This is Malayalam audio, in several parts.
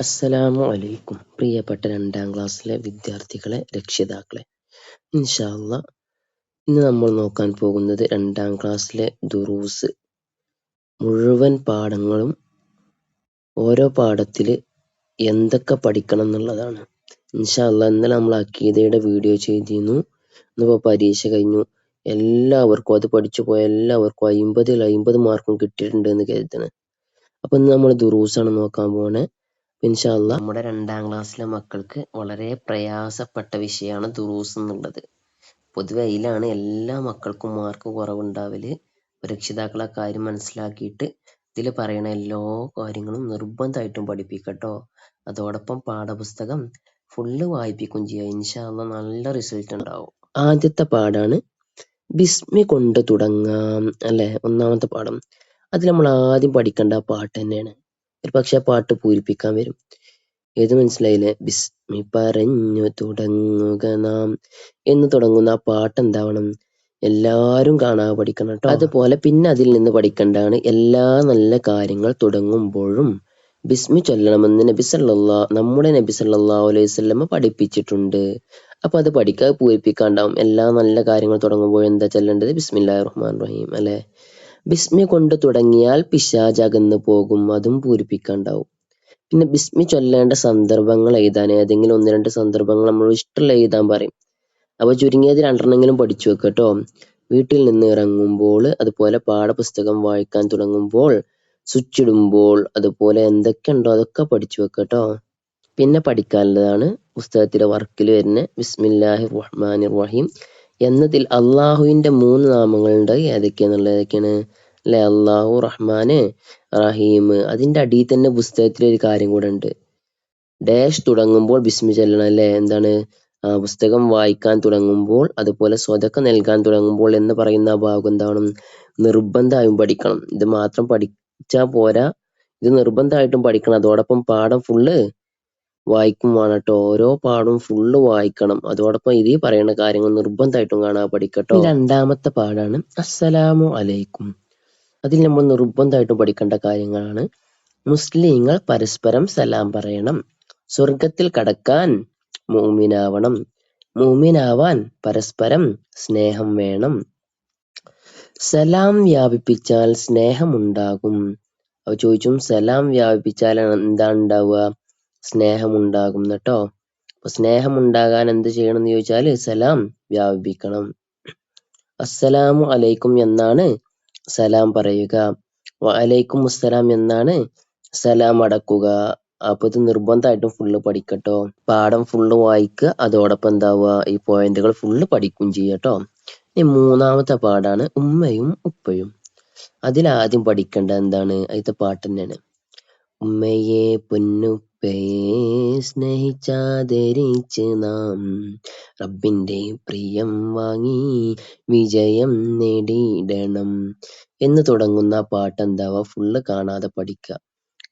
അസ്സലാമു അലൈക്കും. പ്രിയപ്പെട്ട രണ്ടാം ക്ലാസ്സിലെ വിദ്യാർത്ഥികളെ രക്ഷിതാക്കളെ ഇൻഷാല്ല ഇന്ന് നമ്മൾ നോക്കാൻ പോകുന്നത് രണ്ടാം ക്ലാസ്സിലെ ദുറൂസ്. മുഴുവൻ പാഠങ്ങളും ഓരോ പാഠത്തിൽ എന്തൊക്കെ പഠിക്കണം എന്നുള്ളതാണ്. ഇൻഷാല്ല ഇന്നലെ നമ്മൾ അക്കീതയുടെ വീഡിയോ ചെയ്തിരുന്നു. ഇന്നിപ്പോൾ പരീക്ഷ കഴിഞ്ഞു. എല്ലാവർക്കും അത് പഠിച്ചു പോയ എല്ലാവർക്കും അയിമ്പതിൽ അയിമ്പത് മാർക്കും കിട്ടിയിട്ടുണ്ട് എന്ന് കരുതണേ അപ്പൊ ഇന്ന് നമ്മൾ ദുറൂസാണ് നോക്കാൻ പോണേ. ഇൻഷാ അള്ളാ നമ്മുടെ രണ്ടാം ക്ലാസ്സിലെ മക്കൾക്ക് വളരെ പ്രയാസപ്പെട്ട വിഷയമാണ് ദുറൂസ് എന്നുള്ളത്. പൊതുവെ അതിലാണ് എല്ലാ മക്കൾക്കും മാർക്ക് കുറവുണ്ടാവൽ. രക്ഷിതാക്കൾ ആ കാര്യം മനസ്സിലാക്കിയിട്ട് ഇതിൽ പറയണ എല്ലാ കാര്യങ്ങളും നിർബന്ധമായിട്ടും പഠിപ്പിക്കട്ടോ. അതോടൊപ്പം പാഠപുസ്തകം ഫുള്ള് വായിപ്പിക്കും ചെയ്യുക ഇൻഷാ അള്ളാ നല്ല റിസൾട്ട് ഉണ്ടാവും. ആദ്യത്തെ പാഠാണ് ബിസ്മി കൊണ്ട് തുടങ്ങാം അല്ലെ? ഒന്നാമത്തെ പാഠം. അതിൽ നമ്മൾ ആദ്യം പഠിക്കേണ്ട പാട്ട് തന്നെയാണ്. പക്ഷെ പാട്ട് പൂരിപ്പിക്കാൻ വരും. ഏത് മനസ്സിലായില്ലേ? ബിസ്മി പറഞ്ഞു തുടങ്ങുക നാം എന്ന് തുടങ്ങുന്ന ആ പാട്ട് എന്താവണം? എല്ലാവരും കാണാതെ പഠിക്കണം കേട്ടോ. അതുപോലെ പിന്നെ അതിൽ നിന്ന് പഠിക്കേണ്ടതാണ് എല്ലാ നല്ല കാര്യങ്ങൾ തുടങ്ങുമ്പോഴും ബിസ്മി ചൊല്ലണമെന്ന് നബി സല്ലല്ലാ നമ്മുടെ നബി സല്ലല്ലാഹു അലൈഹി പഠിപ്പിച്ചിട്ടുണ്ട്. അപ്പൊ അത് പഠിക്കാതെ പൂരിപ്പിക്കാണ്ടാവും. എല്ലാ നല്ല കാര്യങ്ങൾ തുടങ്ങുമ്പോഴും എന്താ ചൊല്ലേണ്ടത്? ബിസ്മില്ലാഹിർ റഹ്മാൻ റഹീം അല്ലെ? ബിസ്മി കൊണ്ട് തുടങ്ങിയാൽ അകന്നു പോകും അതും പൂരിപ്പിക്കാണ്ടാവും. പിന്നെ ബിസ്മി ചൊല്ലേണ്ട സന്ദർഭങ്ങൾ എഴുതാൻ ഏതെങ്കിലും ഒന്ന് രണ്ട് സന്ദർഭങ്ങൾ നമ്മൾ ഇഷ്ടമുള്ള എഴുതാൻ പറയും. അപ്പൊ ചുരുങ്ങിയത് രണ്ടെണ്ണെങ്കിലും പഠിച്ചു വെക്കട്ടോ കേട്ടോ വീട്ടിൽ നിന്ന് ഇറങ്ങുമ്പോൾ അതുപോലെ പാഠപുസ്തകം വായിക്കാൻ തുടങ്ങുമ്പോൾ സ്വിച്ച് ഇടുമ്പോൾ അതുപോലെ എന്തൊക്കെ ഉണ്ടോ അതൊക്കെ പഠിച്ചു വെക്കട്ടോ കേട്ടോ പിന്നെ പഠിക്കാനുള്ളതാണ് പുസ്തകത്തിലെ വർക്കിൽ വരുന്ന ബിസ്മില്ലാഹി റഹ്മാനിർ റഹീം. എന്നതിൽ അള്ളാഹുവിന്റെ മൂന്ന് നാമങ്ങളുണ്ട് ഏതൊക്കെയാന്നുള്ളത് ഏതൊക്കെയാണ്? അല്ലെ? അള്ളാഹു റഹ്മാന് റഹീം. അതിന്റെ അടിയിൽ തന്നെ പുസ്തകത്തിൽ ഒരു കാര്യം കൂടെ ഉണ്ട്. ഡാഷ് തുടങ്ങുമ്പോൾ ബിസ്മി ചൊല്ലണം അല്ലെ? എന്താണ്? പുസ്തകം വായിക്കാൻ തുടങ്ങുമ്പോൾ അതുപോലെ സ്വതക്ക നൽകാൻ തുടങ്ങുമ്പോൾ എന്ന് പറയുന്ന ഭാഗം എന്താണ്? നിർബന്ധമായും പഠിക്കണം. ഇത് മാത്രം പഠിച്ചാ പോരാ. ഇത് നിർബന്ധമായിട്ടും പഠിക്കണം. അതോടൊപ്പം പാഠം ഫുള്ള് വായിക്കും വേണം ട്ടോ ഓരോ പാടും ഫുള്ള് വായിക്കണം. അതോടൊപ്പം ഇതിൽ പറയുന്ന കാര്യങ്ങൾ നിർബന്ധമായിട്ടും കാണാൻ പഠിക്കട്ടോ. രണ്ടാമത്തെ പാടാണ്. അസ്സലാമു അലൈക്കും. അതിൽ നമ്മൾ നിർബന്ധമായിട്ടും പഠിക്കേണ്ട കാര്യങ്ങളാണ്. മുസ്ലിങ്ങൾ പരസ്പരം സലാം പറയണം. സ്വർഗത്തിൽ കടക്കാൻ മൂമിനാവണം മൂമിനാവാൻ പരസ്പരം സ്നേഹം വേണം. സലാം വ്യാപിപ്പിച്ചാൽ സ്നേഹമുണ്ടാകും. അപ്പൊ ചോദിച്ചും സലാം വ്യാപിപ്പിച്ചാൽ എന്താണ് ഉണ്ടാവുക? സ്നേഹമുണ്ടാകും ട്ടോ അപ്പൊ സ്നേഹമുണ്ടാകാൻ എന്ത് ചെയ്യണം എന്ന് ചോദിച്ചാൽ സലാം വ്യാപിപ്പിക്കണം. അസ്സലാമു അലൈക്കും എന്നാണ് സലാം പറയുക. വഅലൈക്കും അസ്സലാം എന്നാണ് സലാം അടക്കുക. അപ്പൊ ഇത് നിർബന്ധമായിട്ടും ഫുള്ള് പഠിക്കട്ടോ. പാഠം ഫുള്ള് വായിക്കുക അതോടൊപ്പം എന്താവുക ഈ പോയിന്റുകൾ ഫുള്ള് പഠിക്കും ചെയ്യട്ടോ. ഇനി മൂന്നാമത്തെ പാഠാണ് ഉമ്മയും ഉപ്പയും. അതിലാദ്യം പഠിക്കേണ്ട എന്താണ്? അതിന്റെ പാട്ട് തന്നെയാണ്. ഉമ്മയെ പൊന്നുപ്പയെ സ്നേഹിച്ചാദരിച്ച് നാം റബ്ബിന്റെ പ്രിയം വാങ്ങി വിജയം നേടിയിടണം. എന്ന് തുടങ്ങുന്ന പാട്ട് എന്താവുക ഫുള്ള് കാണാതെ പഠിക്കുക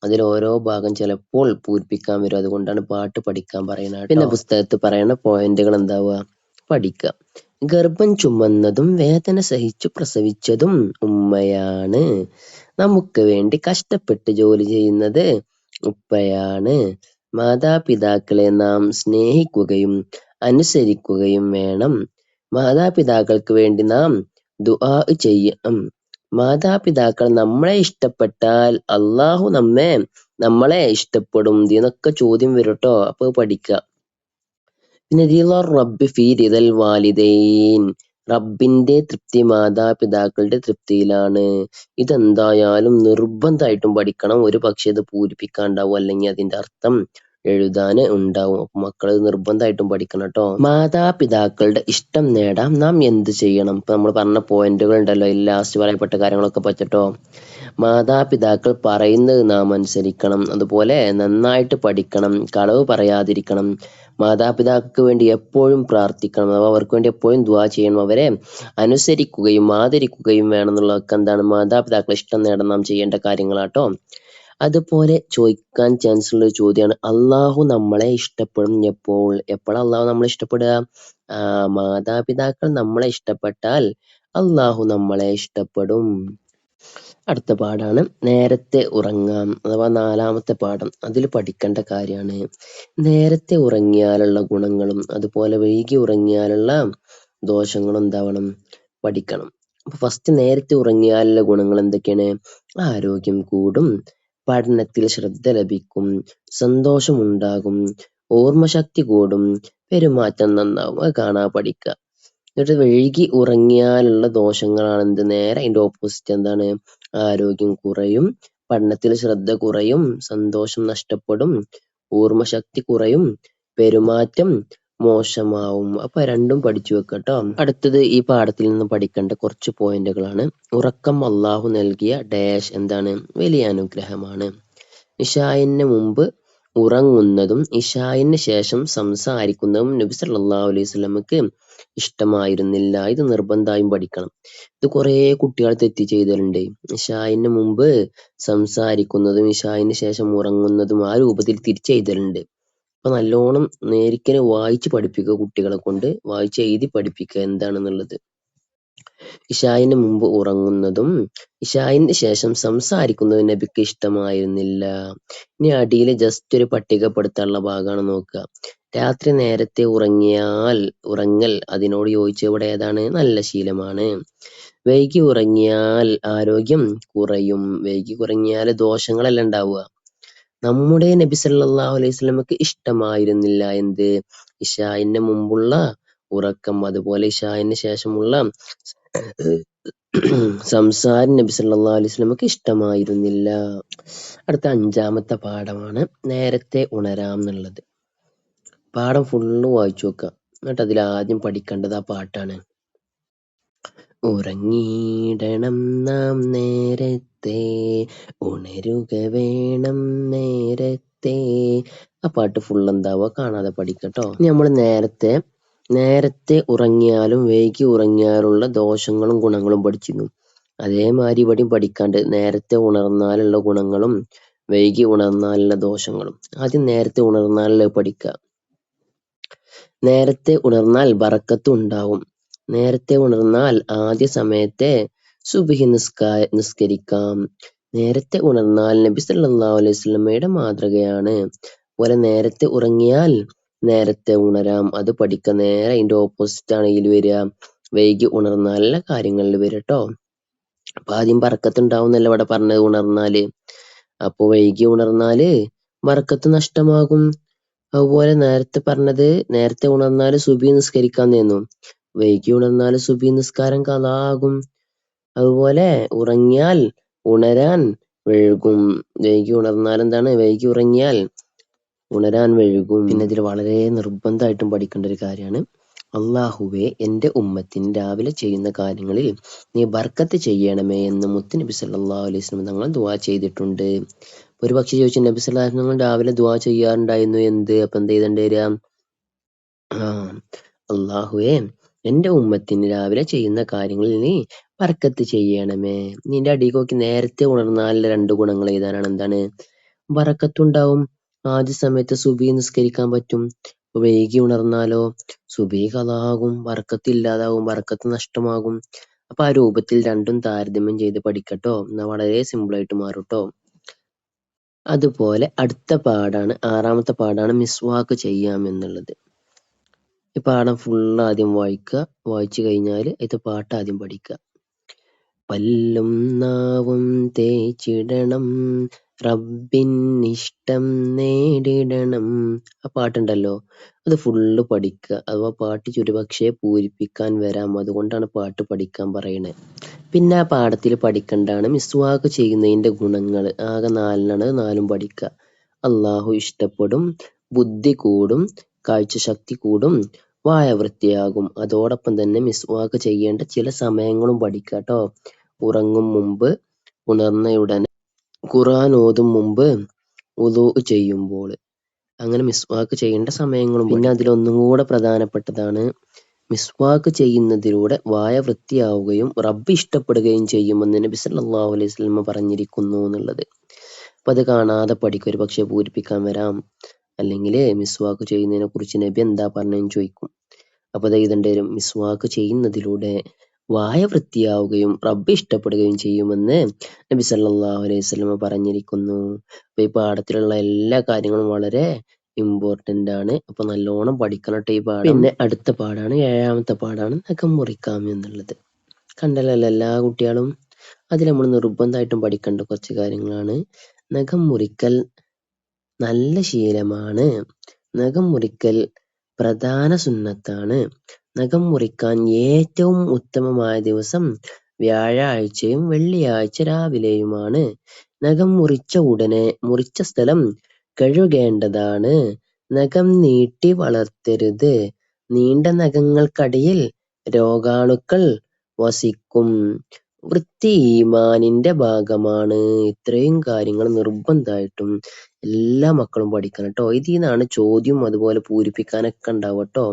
അതിൽ ഓരോ ഭാഗം ചിലപ്പോൾ പൂരിപ്പിക്കാൻ വരും. അതുകൊണ്ടാണ് പാട്ട് പഠിക്കാൻ പറയുന്നത് പിന്നെ പുസ്തകത്തിൽ പറയുന്ന പോയിന്റുകൾ എന്താവുക പഠിക്കുക ഗർഭം ചുമന്നതും വേദന സഹിച്ചു പ്രസവിച്ചതും ഉമ്മയാണ്. നമുക്ക് വേണ്ടി കഷ്ടപ്പെട്ട് ജോലി ചെയ്യുന്നത് ഉപ്പയാണ്. മാതാപിതാക്കളെ നാം സ്നേഹിക്കുകയും അനുസരിക്കുകയും വേണം. മാതാപിതാക്കൾക്ക് വേണ്ടി നാം ദുആ ചെയ്യണം. മാതാപിതാക്കൾ നമ്മളെ ഇഷ്ടപ്പെട്ടാൽ അള്ളാഹു നമ്മെ നമ്മളെ ഇഷ്ടപ്പെടും ഇതിനൊക്കെ ചോദ്യം വരും അപ്പൊ പഠിക്കുക പിന്നെ റബ്ബി ഫീ റിദൽ വാലിദൈൻ. റബ്ബിന്റെ തൃപ്തി മാതാപിതാക്കളുടെ തൃപ്തിയിലാണ്. ഇതെന്തായാലും നിർബന്ധമായിട്ടും പഠിക്കണം. ഒരു പക്ഷെ ഇത് പൂരിപ്പിക്കാണ്ടാവും. അല്ലെങ്കിൽ അതിന്റെ അർത്ഥം എഴുതാന് ഉണ്ടാവും. അപ്പൊ മക്കൾ നിർബന്ധമായിട്ടും പഠിക്കണം കേട്ടോ മാതാപിതാക്കളുടെ ഇഷ്ടം നേടാൻ നാം എന്ത് ചെയ്യണം? ഇപ്പൊ നമ്മൾ പറഞ്ഞ പോയിന്റുകൾ ഉണ്ടല്ലോ. ഈ ലാസ്റ്റ് പറയപ്പെട്ട കാര്യങ്ങളൊക്കെ പറ്റട്ടോ മാതാപിതാക്കൾ പറയുന്നത് നാം അനുസരിക്കണം. അതുപോലെ നന്നായിട്ട് പഠിക്കണം. കളവ് പറയാതിരിക്കണം. മാതാപിതാക്കൾക്ക് വേണ്ടി എപ്പോഴും പ്രാർത്ഥിക്കണം. അഥവാ അവർക്ക് വേണ്ടി എപ്പോഴും ദുആ ചെയ്യണം. അവരെ അനുസരിക്കുകയും ആദരിക്കുകയും വേണം എന്നുള്ളതൊക്കെ എന്താണ്? മാതാപിതാക്കളെ ഇഷ്ടം നേടാൻ നാം ചെയ്യേണ്ട കാര്യങ്ങളാട്ടോ അതുപോലെ ചോദിക്കാൻ ചാൻസ് ഉള്ള ഒരു ചോദ്യമാണ് അള്ളാഹു നമ്മളെ ഇഷ്ടപ്പെടും എപ്പോൾ? എപ്പോഴാ അള്ളാഹു നമ്മളെ ഇഷ്ടപ്പെടുക? ആ മാതാപിതാക്കൾ നമ്മളെ ഇഷ്ടപ്പെട്ടാൽ അള്ളാഹു നമ്മളെ ഇഷ്ടപ്പെടും. അടുത്ത പാഠാണ്. നേരത്തെ ഉറങ്ങാം അഥവാ നാലാമത്തെ പാഠം. അതിൽ പഠിക്കേണ്ട കാര്യമാണ്. നേരത്തെ ഉറങ്ങിയാലുള്ള ഗുണങ്ങളും അതുപോലെ വൈകി ഉറങ്ങിയാലുള്ള ദോഷങ്ങളും എന്താവണം? പഠിക്കണം. അപ്പൊ ഫസ്റ്റ് നേരത്തെ ഉറങ്ങിയാലുള്ള ഗുണങ്ങൾ എന്തൊക്കെയാണ്? ആരോഗ്യം കൂടും. പഠനത്തിൽ ശ്രദ്ധ ലഭിക്കും. സന്തോഷമുണ്ടാകും. ഓർമ്മശക്തി കൂടും. പെരുമാറ്റം നന്നാവും. അത് കാണാ പഠിക്കുക. എന്നിട്ട് വൈകി ഉറങ്ങിയാലുള്ള ദോഷങ്ങളാണ് എന്ത്? നേരെ അതിന്റെ ഓപ്പോസിറ്റ് എന്താണ്? ആരോഗ്യം കുറയും. പഠനത്തിൽ ശ്രദ്ധ കുറയും. സന്തോഷം നഷ്ടപ്പെടും. ഓർമ്മശക്തി കുറയും. പെരുമാറ്റം മോശമാവും. അപ്പൊ രണ്ടും പഠിച്ചു വെക്കട്ടോ. അടുത്തത് ഈ പാഠത്തിൽ നിന്ന് പഠിക്കേണ്ട കുറച്ച് പോയിന്റുകളാണ്. ഉറക്കം അള്ളാഹു നൽകിയ ഡാഷ് എന്താണ്? വലിയ അനുഗ്രഹമാണ്. ഇഷായിന് മുമ്പ് ഉറങ്ങുന്നതും ഇഷായിന് ശേഷം സംസാരിക്കുന്നതും നബി സല്ലല്ലാഹു അലൈഹി വസല്ലമക്ക് ഇഷ്ടമായിരുന്നില്ല. ഇത് നിർബന്ധമായും പഠിക്കണം. ഇത് കുറേ കുട്ടികൾ തെറ്റ് ചെയ്തിട്ടുണ്ട് ഇഷായിന് മുമ്പ് സംസാരിക്കുന്നതും ഇഷായിന് ശേഷം ഉറങ്ങുന്നതും ആ രൂപത്തിൽ തിരിച്ചെഴുതലുണ്ട്. അപ്പൊ നല്ലോണം നേരിക്കനെ വായിച്ച് പഠിപ്പിക്കുക കുട്ടികളെ കൊണ്ട്. വായിച്ച് എഴുതി പഠിപ്പിക്കുക എന്താണെന്നുള്ളത്. ഇഷായിന് മുമ്പ് ഉറങ്ങുന്നതും ഇഷായിന് ശേഷം സംസാരിക്കുന്നതും നബിക്ക് ഇഷ്ടമായിരുന്നില്ല. ഇനി അടിയിൽ ജസ്റ്റ് ഒരു പട്ടികപ്പെടുത്താനുള്ള ഭാഗമാണ് നോക്കുക രാത്രി നേരത്തെ ഉറങ്ങിയാൽ ഉറങ്ങൽ അതിനോട് യോജിച്ച ഇവിടെ ഏതാണ്? നല്ല ശീലമാണ്. വൈകി ഉറങ്ങിയാൽ ആരോഗ്യം കുറയും. വൈകി ഉറങ്ങിയാൽ ദോഷങ്ങളല്ല ഉണ്ടാവുക. നമ്മുടെ നബി സല്ലല്ലാഹു അലൈഹി വസല്ലമക്ക് ഇഷ്ടമായിരുന്നില്ല എന്ത്? ഇശാഇന്റെ മുമ്പുള്ള ഉറക്കം അതുപോലെ ഇഷായിന് ശേഷമുള്ള സംസാരം നബി സല്ലല്ലാഹു അലൈഹി വസല്ലമക്ക് ഇഷ്ടമായിരുന്നില്ല. അടുത്ത അഞ്ചാമത്തെ പാഠമാണ് നേരത്തെ ഉണരാം എന്നുള്ളത്. പാഠം ഫുള്ള് വായിച്ചു നോക്കുക. എന്നിട്ട് അതിൽ ആദ്യം പഠിക്കേണ്ടത് ആ പാട്ടാണ്. ഉറങ്ങിയിടണം നാം നേരത്തെ. ഉണരുക വേണം നേരത്തെ. ആ പാട്ട് ഫുൾ എന്താവുക കാണാതെ പഠിക്കട്ടോ. നമ്മൾ നേരത്തെ നേരത്തെ ഉറങ്ങിയാലും വൈകി ഉറങ്ങിയാലുള്ള ദോഷങ്ങളും ഗുണങ്ങളും പഠിച്ചിരുന്നു. അതേമാതിരി ഇവിടെയും പഠിക്കാണ്ട് നേരത്തെ ഉണർന്നാലുള്ള ഗുണങ്ങളും വൈകി ഉണർന്നാലുള്ള ദോഷങ്ങളും. ആദ്യം നേരത്തെ ഉണർന്നാലുള്ള പഠിക്കുക നേരത്തെ ഉണർന്നാൽ ബറക്കത്ത് ഉണ്ടാവും നേരത്തെ ഉണർന്നാൽ ആദ്യ സമയത്തെ സുബ്ഹി നിസ്കാ നിസ്കരിക്കാം. നേരത്തെ ഉണർന്നാൽ നബി സല്ലല്ലാഹു അലൈഹി വസല്ലമയുടെ മാതൃകയാണ്. പോലെ നേരത്തെ ഉറങ്ങിയാൽ നേരത്തെ ഉണരാം. അത് പഠിക്ക നേരെ അതിന്റെ ഓപ്പോസിറ്റ് ആണ് വരിക. വൈകി ഉണർന്നാൽ എല്ലാ കാര്യങ്ങളിൽ വരും ട്ടോ. അപ്പൊ ആദ്യം എന്നല്ല ഇവിടെ പറഞ്ഞത് ഉണർന്നാൽ അപ്പൊ വൈകി ഉണർന്നാൽ വറക്കത്ത് നഷ്ടമാകും. അതുപോലെ നേരത്തെ പറഞ്ഞത് നേരത്തെ ഉണർന്നാൽ സുബഹി നിസ്കരിക്കാന്നേന്നു വൈകി ഉണർന്നാൽ സുബി നിസ്കാരം കഥാകും അതുപോലെ ഉറങ്ങിയാൽ ഉണരാൻ വെഴുകും വൈകി ഉണർന്നാൽ എന്താണ്? വൈകി ഉറങ്ങിയാൽ ഉണരാൻ വെഴുകും പിന്നെ ഇതിൽ വളരെ നിർബന്ധമായിട്ടും പഠിക്കേണ്ട ഒരു കാര്യമാണ്. അള്ളാഹുവെ എന്റെ ഉമ്മത്തിന് രാവിലെ ചെയ്യുന്ന കാര്യങ്ങളിൽ നീ ബർക്കത്ത് ചെയ്യണമേ എന്ന് മുത്തു നബി സല്ലല്ലാഹു അലൈഹി തങ്ങൾ ദുവാ ചെയ്തിട്ടുണ്ട്. ഒരു പക്ഷെ ചോദിച്ചു നബി സല്ലല്ലാഹു തങ്ങൾ രാവിലെ ദുവാ ചെയ്യാറുണ്ടായിരുന്നു എന്ത്? അപ്പൊ എന്ത് ചെയ്തേണ്ടി വരിക? അള്ളാഹുവെ എന്റെ ഉമ്മത്തിന് രാവിലെ ചെയ്യുന്ന കാര്യങ്ങളിൽ നീ ബർക്കത്ത് ചെയ്യണമേ. നിന്റെ അടിയിൽ നോക്കി നേരത്തെ ഉണർന്നാൽ രണ്ട് ഗുണങ്ങൾ എഴുതാനാണ് എന്താണ്? ബറക്കത്തുണ്ടാവും ആദ്യ സമയത്ത് സുബി നിസ്കരിക്കാൻ പറ്റും. വൈകി ഉണർന്നാലോ? സുബി കഥാകും ബറക്കത്ത് ഇല്ലാതാകും ബർക്കത്ത് നഷ്ടമാകും. അപ്പൊ ആ രൂപത്തിൽ രണ്ടും താരതമ്യം ചെയ്ത് പഠിക്കട്ടോ. എന്നാ വളരെ സിമ്പിൾ ആയിട്ട് മാറും അതുപോലെ അടുത്ത പാടാണ് ആറാമത്തെ പാടാണ് മിസ്വാക്ക് ചെയ്യാം എന്നുള്ളത്. ഈ പാഠം ഫുൾ ആദ്യം വായിക്കുക. വായിച്ചു കഴിഞ്ഞാൽ ഇത് പാട്ട് ആദ്യം പഠിക്കുക. പല്ലും നാവും തേച്ചിടണം. റബ്ബിനിഷ്ടം നേടിടണം. ആ പാട്ടുണ്ടല്ലോ. അത് ഫുള്ള് പഠിക്കുക. അഥവാ പാട്ട് ചുരുപക്ഷേ പൂരിപ്പിക്കാൻ വരാം. അതുകൊണ്ടാണ് പാട്ട് പഠിക്കാൻ പറയണത് പിന്നെ ആ പാഠത്തിൽ പഠിക്കേണ്ടതാണ് മിസ്വാക്ക് ചെയ്യുന്നതിന്റെ ഗുണങ്ങൾ ആകെ നാലിനാണ് നാലും പഠിക്കുക. അള്ളാഹു ഇഷ്ടപ്പെടും. ബുദ്ധി കൂടും. കാഴ്ചശക്തി കൂടും വായ വൃത്തിയാകും. അതോടൊപ്പം തന്നെ മിസ്വാക്ക് ചെയ്യേണ്ട ചില സമയങ്ങളും പഠിക്കുക ട്ടോ. ഉറങ്ങും മുമ്പ് ഉണർന്നയുടനെ ഖുറാൻ ഓതും മുമ്പ് ഉദു ചെയ്യുമ്പോൾ. അങ്ങനെ മിസ്വാക്ക് ചെയ്യേണ്ട സമയങ്ങളും പിന്നെ അതിലൊന്നും കൂടെ പ്രധാനപ്പെട്ടതാണ് മിസ്വാക്ക് ചെയ്യുന്നതിലൂടെ വായ വൃത്തിയാവുകയും റബ്ബ് ഇഷ്ടപ്പെടുകയും ചെയ്യുമെന്ന് നബി സല്ലല്ലാഹു അലൈഹി വസല്ലം പറഞ്ഞിരിക്കുന്നു എന്നുള്ളത്. അപ്പൊ അത് കാണാതെ പഠിക്കും ഒരു പക്ഷെ പൂരിപ്പിക്കാൻ വരാം. അല്ലെങ്കിൽ മിസ്വാക്ക് ചെയ്യുന്നതിനെ കുറിച്ച് നബി എന്താ പറഞ്ഞതെന്ന് ചോദിക്കും അപ്പൊ അത് എഴുതേണ്ടി വരും മിസ്വാക്ക് ചെയ്യുന്നതിലൂടെ വായ വൃത്തിയാവുകയും റബ്ബ് ഇഷ്ടപ്പെടുകയും ചെയ്യുമെന്ന് നബി സല്ലാഹു അലൈഹി സ്വലമ പറഞ്ഞിരിക്കുന്നു. അപ്പൊ ഈ പാഠത്തിലുള്ള എല്ലാ കാര്യങ്ങളും വളരെ ഇമ്പോർട്ടന്റ് ആണ്. അപ്പൊ നല്ലോണം പഠിക്കണം ഈ പാഠം. പിന്നെ അടുത്ത പാഠാണ് ഏഴാമത്തെ പാഠാണ് നഖം മുറിക്കാം എന്നുള്ളത്. കണ്ടല്ലോ എല്ലാ കുട്ടികളും അതിൽ നമ്മൾ നിർബന്ധമായിട്ടും പഠിക്കേണ്ട കുറച്ച് കാര്യങ്ങളാണ് നഖം മുറിക്കൽ നല്ല ശീലമാണ്. നഖം മുറിക്കൽ പ്രധാന സുന്നത്താണ്. നഖം മുറിക്കാൻ ഏറ്റവും ഉത്തമമായ ദിവസം വ്യാഴാഴ്ചയും വെള്ളിയാഴ്ച രാവിലെയുമാണ്. നഖം മുറിച്ച ഉടനെ മുറിച്ച സ്ഥലം കഴുകേണ്ടതാണ്. നഖം നീട്ടി വളർത്തരുത്. നീണ്ട നഖങ്ങൾക്കടിയിൽ രോഗാണുക്കൾ വസിക്കും. വൃത്തി ഈമാനിന്റെ ഭാഗമാണ്. ഇത്രയും കാര്യങ്ങൾ നിർബന്ധമായിട്ടും എല്ലാ മക്കളും പഠിക്കണം ട്ടോ. നിന്നാണ് ചോദ്യം അതുപോലെ പൂരിപ്പിക്കാനൊക്കെ ഉണ്ടാവുക ട്ടോ.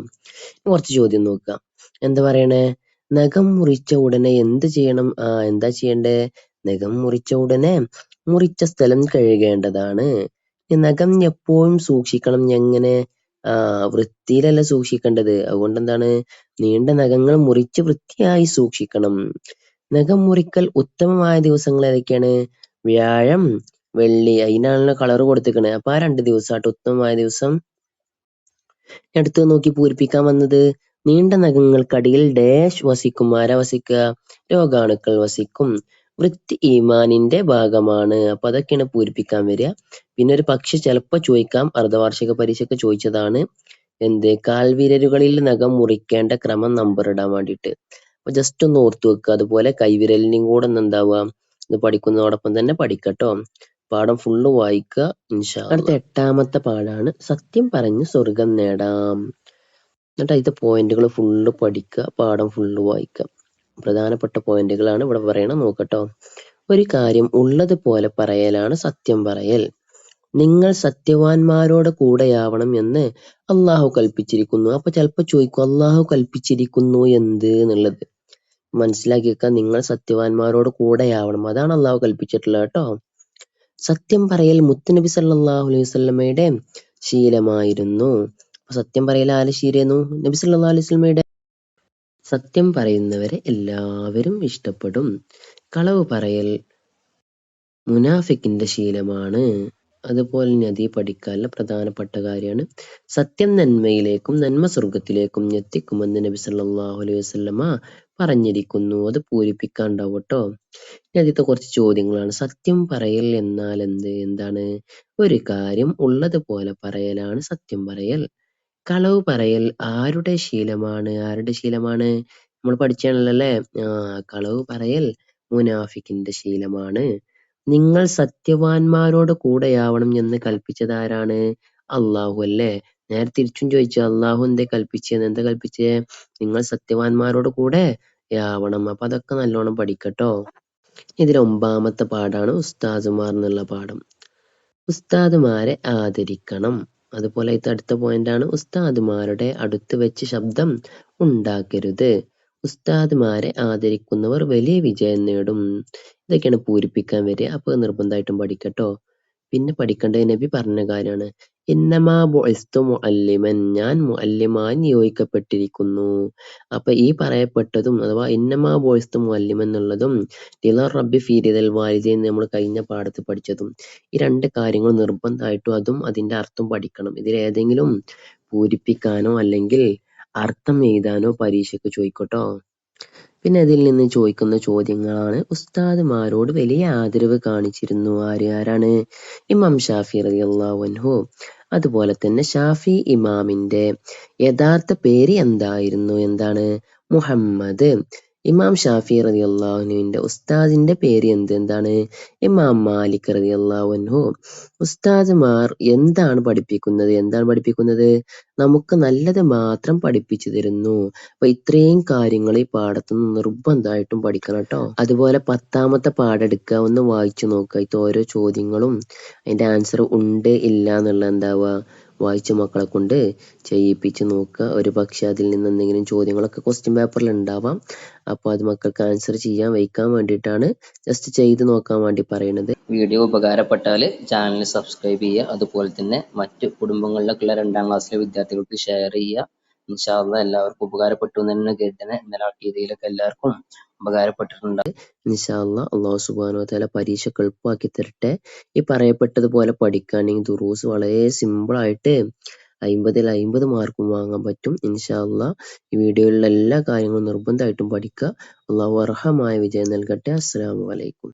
കുറച്ച് ചോദ്യം നോക്കാം എന്താ പറയണേ? നഖം മുറിച്ച ഉടനെ എന്ത് ചെയ്യണം? ആ എന്താ ചെയ്യണ്ടേ? നഖം മുറിച്ച ഉടനെ മുറിച്ച സ്ഥലം കഴുകേണ്ടതാണ്. നഖം എപ്പോഴും സൂക്ഷിക്കണം എങ്ങനെ ആ വൃത്തിയിലല്ല സൂക്ഷിക്കേണ്ടത്. അതുകൊണ്ട് എന്താണ് നീണ്ട നഖങ്ങൾ മുറിച്ച് വൃത്തിയായി സൂക്ഷിക്കണം. നഖം മുറിക്കൽ ഉത്തമമായ ദിവസങ്ങൾ ഏതൊക്കെയാണ്? വ്യാഴം വെള്ളി അതിനാണല്ലോ കളർ കൊടുത്തിക്കണേ അപ്പൊ ആ രണ്ട് ദിവസമായിട്ട് ഉത്തമമായ ദിവസം. അടുത്ത് നോക്കി പൂരിപ്പിക്കാൻ വന്നത് നീണ്ട നഖങ്ങൾക്കടിയിൽ ഡാഷ് വസിക്കും. ആരാ വസിക്കുക? രോഗാണുക്കൾ വസിക്കും. വൃത്തി ഈമാനിന്റെ ഭാഗമാണ്. അപ്പൊ അതൊക്കെയാണ് പൂരിപ്പിക്കാൻ വരിക. പിന്നെ ഒരു പക്ഷി ചിലപ്പോ ചോദിക്കാം. അർദ്ധവാർഷിക പരീക്ഷയ്ക്ക് ചോദിച്ചതാണ്. എന്ത്? കാൽവിരലുകളിൽ നഖം മുറിക്കേണ്ട ക്രമം നമ്പർ ഇടാൻ വേണ്ടിയിട്ട്. അപ്പൊ ജസ്റ്റ് ഒന്ന് ഓർത്തു വെക്കുക. അതുപോലെ കൈവിരലിനെയും കൂടെ ഒന്ന് എന്താവുക? ഇത് പഠിക്കുന്നതോടൊപ്പം തന്നെ പഠിക്കട്ടോ. പാഠം ഫുള്ള് വായിക്കുക ഇൻഷാ അടുത്ത എട്ടാമത്തെ പാഠാണ് സത്യം പറഞ്ഞ് സ്വർഗം നേടാം. എന്നിട്ട് അതിന്റെ പോയിന്റുകൾ ഫുള്ള് പഠിക്കുക പാഠം ഫുള്ള് വായിക്കുക. പ്രധാനപ്പെട്ട പോയിന്റുകളാണ് ഇവിടെ പറയണത്. നോക്കട്ടോ. ഒരു കാര്യം ഉള്ളത് പോലെ പറയലാണ് സത്യം പറയൽ. നിങ്ങൾ സത്യവാന്മാരോട് കൂടെയാവണം എന്ന് അള്ളാഹു കൽപ്പിച്ചിരിക്കുന്നു. അപ്പൊ ചിലപ്പോ ചോദിക്കും അള്ളാഹു കൽപ്പിച്ചിരിക്കുന്നു എന്ത് എന്നുള്ളത്? മനസ്സിലാക്കി വെക്കുക നിങ്ങൾ സത്യവാന്മാരോട് കൂടെയാവണം. അതാണ് അള്ളാഹു കൽപ്പിച്ചിട്ടുള്ളത് കേട്ടോ. സത്യം പറയൽ മുത്തുനബി സല്ലാഹു അലൈഹി സ്വലമയുടെ ശീലമായിരുന്നു. സത്യം പറയൽ ആരെ ശീലമായിരുന്നു? നബി സല്ലാ അലൈഹി സ്വലമയുടെ സത്യം പറയുന്നവരെ എല്ലാവരും ഇഷ്ടപ്പെടും. കളവ് പറയൽ മുനാഫിക്കിന്റെ ശീലമാണ്. അതുപോലെ തന്നെ അതീ പഠിക്കാനുള്ള പ്രധാനപ്പെട്ട കാര്യമാണ്. സത്യം നന്മയിലേക്കും നന്മ സ്വർഗത്തിലേക്കും എത്തിക്കുമെന്ന് നബി സല്ലാഹു അലൈഹി വസല്ലമ പറഞ്ഞിരിക്കുന്നു. അത് പൂരിപ്പിക്കാണ്ടാവും കേട്ടോ ഇനി ആദ്യത്തെ കുറച്ച് ചോദ്യങ്ങളാണ്. സത്യം പറയൽ എന്നാൽ എന്ത്? എന്താണ്? ഒരു കാര്യം ഉള്ളത് പോലെ പറയലാണ് സത്യം പറയൽ. കളവ് പറയൽ ആരുടെ ശീലമാണ്? ആരുടെ ശീലമാണ്? നമ്മൾ പഠിച്ചാണല്ലോ അല്ലേ കളവ് പറയൽ മുനാഫിക്കിന്റെ ശീലമാണ്. നിങ്ങൾ സത്യവാന്മാരോട് കൂടെയാവണം എന്ന് കൽപ്പിച്ചത് ആരാണ്? അള്ളാഹു അല്ലേ? നേരെ തിരിച്ചും ചോദിച്ചു അള്ളാഹു എന്തേ കൽപ്പിച്ചത് എന്താ കൽപ്പിച്ചേ? നിങ്ങൾ സത്യവാന്മാരോട് കൂടെ ആവണം. അപ്പൊ അതൊക്കെ നല്ലോണം പഠിക്കട്ടോ. ഇതിൽ ഒമ്പതാമത്തെ പാഠാണ് ഉസ്താദുമാർ എന്നുള്ള പാഠം. ഉസ്താദുമാരെ ആദരിക്കണം. അതുപോലെ ഇത് അടുത്ത പോയിന്റ് ആണ്. ഉസ്താദുമാരുടെ അടുത്ത് വെച്ച് ശബ്ദം ഉണ്ടാക്കരുത്. ഉസ്താദുമാരെ ആദരിക്കുന്നവർ വലിയ വിജയം നേടും. ഇതൊക്കെയാണ് പൂരിപ്പിക്കാൻ വരിക. അപ്പൊ നിർബന്ധമായിട്ടും പഠിക്കട്ടോ. പിന്നെ പഠിക്കേണ്ടത് നബി പറഞ്ഞ കാര്യമാണ്. ഇന്നമാ ബുഇസ്തു മുഅല്ലിമൻ ഞാൻ മുഅല്ലിമായി നിയോഗിക്കപ്പെട്ടിരിക്കുന്നു. അപ്പൊ ഈ പറയപ്പെട്ടതും അഥവാ ഇന്നമാ ബുഇസ്തു മുഅല്ലിമൻ എന്നുള്ളതും ലില റബ്ബി ഫീരിദൽ വാലിദൈൻ നമ്മൾ കഴിഞ്ഞ പാഠത്തിൽ പഠിച്ചതും ഈ രണ്ട് കാര്യങ്ങൾ നിർബന്ധമായിട്ടും അതും അതിന്റെ അർത്ഥം പഠിക്കണം. ഇതിൽ ഏതെങ്കിലും പൂരിപ്പിക്കാനോ അല്ലെങ്കിൽ അർത്ഥം എഴുതാനോ പരീക്ഷയ്ക്ക് ചോദിക്കട്ടോ. പിന്നെ അതിൽ നിന്ന് ചോദിക്കുന്ന ചോദ്യങ്ങളാണ്. ഉസ്താദുമാരോട് വലിയ ആദരവ് കാണിച്ചിരുന്നു. ആര്? ആരാണ്? ഇമാം ഷാഫി റളിയല്ലാഹു അൻഹു. അതുപോലെ തന്നെ ഷാഫി ഇമാമിന്റെ യഥാർത്ഥ പേര് എന്തായിരുന്നു? എന്താണ്? മുഹമ്മദ്. ഇമാം ഷാഫി റതി അള്ളാഹുനുവിന്റെ ഉസ്താദിന്റെ പേര് എന്ത്? എന്താണ്? ഇമാം മാലിക് റതി അൻഹു. ഉസ്താദ്മാർ എന്താണ് പഠിപ്പിക്കുന്നത്? എന്താണ് പഠിപ്പിക്കുന്നത്? നമുക്ക് നല്ലത് മാത്രം പഠിപ്പിച്ചു തരുന്നു. അപ്പൊ ഇത്രയും കാര്യങ്ങൾ ഈ പാഠത്തുനിന്ന് നിർബന്ധമായിട്ടും പഠിക്കണം കേട്ടോ. അതുപോലെ പത്താമത്തെ പാഠം എടുക്കുക. ഒന്ന് വായിച്ചു നോക്കുക. ഇത് ഓരോ ചോദ്യങ്ങളും അതിന്റെ ആൻസർ ഉണ്ട് ഇല്ല എന്നുള്ള എന്താവുക? വായിച്ച മക്കളെ കൊണ്ട് ചെയ്യിപ്പിച്ച് നോക്കുക. ഒരു പക്ഷെ അതിൽ നിന്ന് എന്തെങ്കിലും ചോദ്യങ്ങളൊക്കെ ക്വസ്റ്റ്യൻ പേപ്പറിൽ ഉണ്ടാവാം. അപ്പോൾ അത് മക്കൾക്ക് ആൻസർ ചെയ്യാൻ വയ്ക്കാൻ വേണ്ടിയിട്ടാണ് ജസ്റ്റ് ചെയ്ത് നോക്കാൻ വേണ്ടി പറയുന്നത്. വീഡിയോ ഉപകാരപ്പെട്ടാൽ ചാനൽ സബ്സ്ക്രൈബ് ചെയ്യുക. അതുപോലെ തന്നെ മറ്റു കുടുംബങ്ങളിലൊക്കെയുള്ള രണ്ടാം ക്ലാസ്സിലെ വിദ്യാർത്ഥികൾക്ക് ഷെയർ ചെയ്യുക. ഇൻഷാല്ല എല്ലാവർക്കും ഉപകാരപ്പെട്ടു എന്ന് തന്നെ കരുതണേ ഇന്നലെ രീതിയിലൊക്കെ എല്ലാവർക്കും ഉപകാരപ്പെട്ടിട്ടുണ്ട്. നിശാല്ല അള്ളാഹു സുബാനോ തല പരീക്ഷ എളുപ്പമാക്കി തരട്ടെ. ഈ പറയപ്പെട്ടതുപോലെ പഠിക്കുകയാണെങ്കിൽ ദുറൂസ് വളരെ സിമ്പിൾ ആയിട്ട് അയിമ്പതിൽ അയിമ്പത് മാർക്കും വാങ്ങാൻ പറ്റും. ഇൻഷാല്ല ഈ വീഡിയോയിലുള്ള എല്ലാ കാര്യങ്ങളും നിർബന്ധമായിട്ടും പഠിക്കുക. അള്ളാഹു അർഹമായ വിജയം നൽകട്ടെ. അസ്സാം അലൈക്കും.